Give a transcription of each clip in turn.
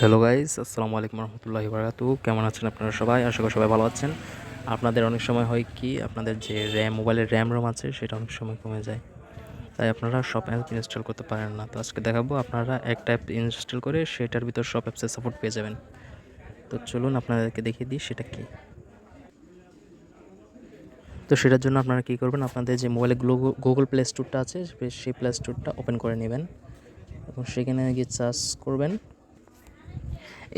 Hello guys আসসালামু আলাইকুম রহমতুল্লাহি বারাকাতু কেমন আছেন আপনারা সবাই? আশা করি সবাই ভালো আছেন। আপনাদের অনেক সময় হয় কি, আপনাদের যে র্যাম মোবাইলের র্যাম রোম আছে, সেটা অনেক সময় কমে যায়। তাই আপনারা সব অ্যাপ ইনস্টল করতে পারেন না। তো আজকে দেখাবো আপনারা একটা অ্যাপ ইনস্টল করে সেটার ভিতর সব অ্যাপসের সাপোর্ট পেয়ে যাবেন। তো চলুন আপনাদেরকে দেখিয়ে দিই সেটা কী। তো সেটার জন্য আপনারা কী করবেন, আপনাদের যে মোবাইলে গুগল প্লে স্টোরটা আছে সেই প্লে স্টোরটা ওপেন করে নেবেন। এবং সেখানে গিয়ে সার্চ করবেন।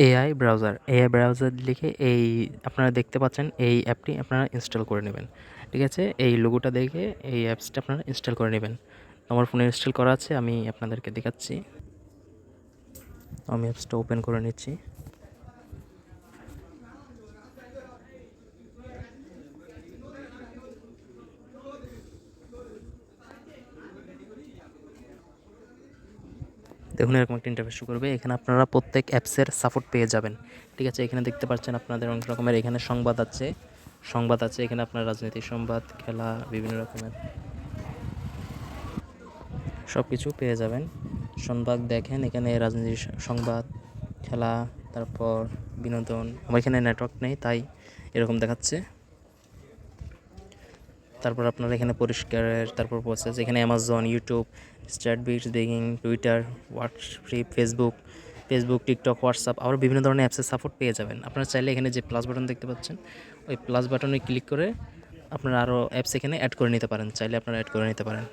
এআই ব্রাউজার এআই ব্রাউজার লিখে এই আপনারা দেখতে পাচ্ছেন এই অ্যাপটি আপনারা ইনস্টল করে নেবেন। ঠিক আছে? এই লোগোটা দেখে এই অ্যাপসটা আপনারা ইনস্টল করে নেবেন। আমার ফোনে ইনস্টল করা আছে, আমি আপনাদেরকে দেখাচ্ছি। আমি অ্যাপসটা ওপেন করে নিচ্ছি। দেখুন, এরকম একটা ইন্টারফেস শো করবে। এখানে আপনারা প্রত্যেক অ্যাপসের সাপোর্ট পেয়ে যাবেন। ঠিক আছে, এখানে দেখতে পাচ্ছেন আপনাদের অনেক রকমের এখানে সংবাদ আছে। সংবাদ আছে, এখানে আপনার রাজনৈতিক সংবাদ, খেলা, বিভিন্ন রকমের। সব কিছু পেয়ে যাবেন। সংবাদ দেখেন, এখানে রাজনীতির সংবাদ, খেলা, তারপর বিনোদন। আমার এখানে নেটওয়ার্ক নেই, তাই এরকম দেখাচ্ছে। তারপর আপনারা এখানে পরিষ্কারের, তারপর প্রসেস এখানে অ্যামাজন ইউটিউব স্ট্যাট বিটস begging Twitter WhatsApp Facebook Facebook TikTok WhatsApp আরও বিভিন্ন ধরনের অ্যাপসের সাপোর্ট পেয়ে যাবেন। আপনারা চাইলে এখানে যে প্লাস বাটন দেখতে পাচ্ছেন, ওই প্লাস বাটনে ক্লিক করে আপনারা আরও অ্যাপস এখানে অ্যাড করে নিতে পারেন, চাইলে আপনারা অ্যাড করে নিতে পারেন।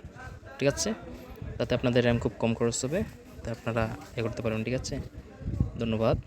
ঠিক আছে? তাতে আপনাদের র্যাম খুব কম খরচ হবে, তাই আপনারা এ করতে পারেন ঠিক আছে? ধন্যবাদ।